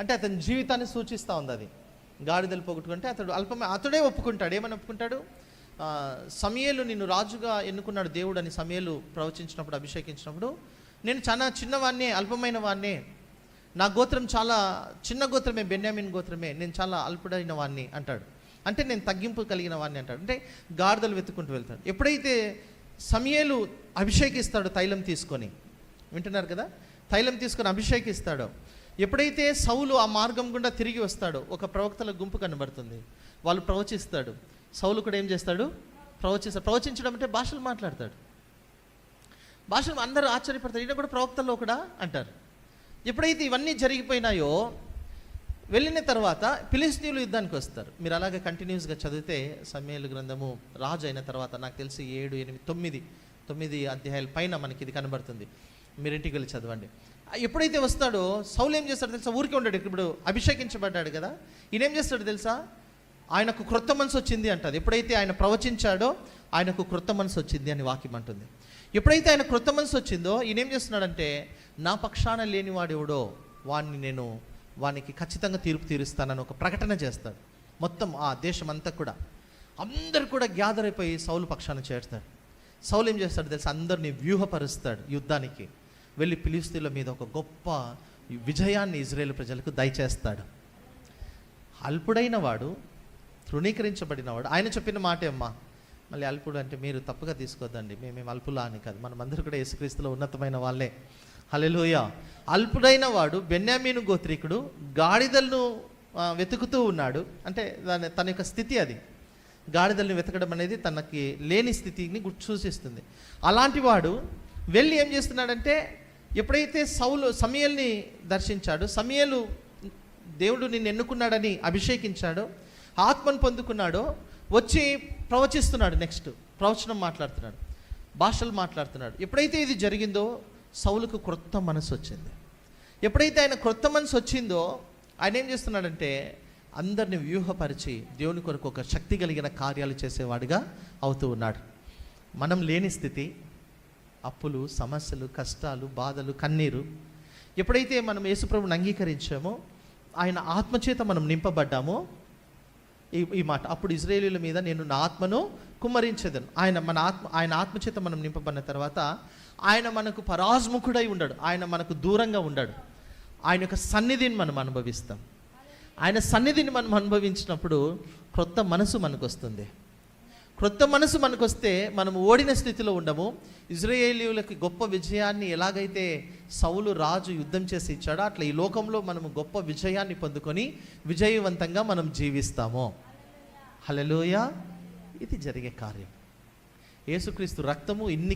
అంటే అతని జీవితాన్ని సూచిస్తూ ఉంది అది. గాడిదలు పోగొట్టుకుంటే అతడు అల్పమే అతడే ఒప్పుకుంటాడు. ఏమని ఒప్పుకుంటాడు? సమయలు నిన్ను రాజుగా ఎన్నుకున్నాడు దేవుడు అని సమయలు ప్రవచించినప్పుడు అభిషేకించినప్పుడు నేను చాలా చిన్నవాన్నే అల్పమైన వాన్నే నా గోత్రం చాలా చిన్న గోత్రమే బెన్యామిన్ గోత్రమే. నేను చాలా అల్పుడైన వాడిని అంటాడు. అంటే నేను తగ్గింపు కలిగిన వాడిని అంటాడు. అంటే గాడిదలు వెతుక్కుంటూ వెళ్తాడు. ఎప్పుడైతే సమయలు అభిషేకిస్తాడు తైలం తీసుకొని వింటున్నారు కదా? తైలం తీసుకొని అభిషేకిస్తాడు ఎప్పుడైతే సౌలు ఆ మార్గం గుండా తిరిగి వస్తాడో ఒక ప్రవక్తల గుంపు కనబడుతుంది. వాళ్ళు ప్రవచిస్తాడు. సౌలు కూడా ఏం చేస్తాడు? ప్రవచిస్తాడు ప్రవచించడం అంటే భాషలు మాట్లాడతాడు. భాషలు అందరూ ఆశ్చర్యపడతారు. ఈయన కూడా ప్రవక్తల్లో కూడా అంటారు. ఎప్పుడైతే ఇవన్నీ జరిగిపోయినాయో వెళ్ళిన తర్వాత ఫిలిస్తీన్లు యుద్ధానికి వస్తారు. మీరు అలాగే కంటిన్యూస్గా చదివితే సమయాల గ్రంథము రాజు అయిన తర్వాత నాకు తెలిసి ఏడు ఎనిమిది తొమ్మిది తొమ్మిది అధ్యాయాల పైన మనకి ఇది కనబడుతుంది. మీరు ఇంటికి వెళ్ళి చదవండి. ఎప్పుడైతే వస్తాడో సౌలు ఏం చేస్తాడో తెలుసా? ఊరికే ఉంటాడు ఇప్పుడు అభిషేకించబడ్డాడు కదా. ఈయన ఏం చేస్తాడు తెలుసా? ఆయనకు క్రొత్త మనసు వచ్చింది అంటది ఎప్పుడైతే ఆయన ప్రవచించాడో ఆయనకు క్రొత్త మనసు వచ్చింది అని వాక్యం అంటుంది. ఎప్పుడైతే ఆయన క్రొత్త మనసు వచ్చిందో ఈయన ఏం చేస్తున్నాడంటే నా పక్షాన లేనివాడు ఎవడో వాడిని నేను వానికి ఖచ్చితంగా తీర్పు తీరుస్తానని ఒక ప్రకటన చేస్తాడు. మొత్తం ఆ దేశం అంతా కూడా. అందరు కూడా గ్యాదర్ అయిపోయి సౌలు పక్షాన చేరుతాడు సౌలు ఏం చేస్తాడు తెలుసు? అందరినీ వ్యూహపరుస్తాడు యుద్ధానికి. వెళ్ళి పిలిస్తీల మీద ఒక గొప్ప విజయాన్ని ఇజ్రాయేల్ ప్రజలకు దయచేస్తాడు. అల్పుడైన వాడు తృణీకరించబడినవాడు ఆయన చెప్పిన మాటే అమ్మా మళ్ళీ అల్పుడు అంటే మీరు తప్పుగా తీసుకోద్దండి మేమేం అల్పులా అని కాదు మనం అందరూ కూడా యేసుక్రీస్తులో ఉన్నతమైన వాళ్ళే. హల్లెలూయ. అల్పుడైన వాడు బెన్యామీను గోత్రికుడు గాడిదలను వెతుకుతూ ఉన్నాడు. అంటే దాని తన యొక్క స్థితి అది. గాడిదల్ని వెతకడం అనేది తనకి లేని స్థితిని గుర్తు సూచిస్తుంది. అలాంటి వాడు వెళ్ళి ఏం చేస్తున్నాడంటే ఎప్పుడైతే సౌలు సమయల్ని దర్శించాడు సమయలు దేవుడు నిన్ను ఎన్నుకున్నాడని అభిషేకించాడో ఆత్మను పొందుకున్నాడో వచ్చి ప్రవచిస్తున్నాడు నెక్స్ట్. ప్రవచనం మాట్లాడుతున్నాడు భాషలు మాట్లాడుతున్నాడు. ఎప్పుడైతే ఇది జరిగిందో సౌలుకు క్రొత్త మనసు వచ్చింది. ఎప్పుడైతే ఆయన క్రొత్త మనసు వచ్చిందో ఆయన ఏం చేస్తున్నాడంటే అందరిని వ్యూహపరిచి దేవుని కొరకు ఒక శక్తి కలిగిన కార్యాలు చేసేవాడిగా అవుతూ ఉన్నాడు. మనం లేని స్థితి అప్పులు సమస్యలు కష్టాలు బాధలు కన్నీరు ఎప్పుడైతే మనం యేసుప్రభుని అంగీకరించామో ఆయన ఆత్మచేత మనం నింపబడ్డామో ఈ ఈ మాట అప్పుడు ఇజ్రాయేలీల మీద నేను నా ఆత్మను కుమ్మరించేదను. ఆయన మన ఆత్మ ఆయన ఆత్మచేత మనం నింపబడిన తర్వాత ఆయన మనకు పరాజ్ముఖుడై ఉండడు. ఆయన మనకు దూరంగా ఉండడు. ఆయన యొక్క సన్నిధిని మనం అనుభవిస్తాం. ఆయన సన్నిధిని మనం అనుభవించినప్పుడు క్రొత్త మనసు మనకు వస్తుంది క్రొత్త మనసు మనకు వస్తే మనం ఓడిన స్థితిలో ఉండము. ఇజ్రాయేలీయులకి గొప్ప విజయాన్ని ఎలాగైతే సౌలు రాజు యుద్ధం చేసి ఇచ్చాడో అట్లా ఈ లోకంలో మనము గొప్ప విజయాన్ని పొందుకొని విజయవంతంగా మనం జీవిస్తాము. హలలోయ ఇది జరిగే కార్యం. యేసుక్రీస్తు రక్తము ఇన్ని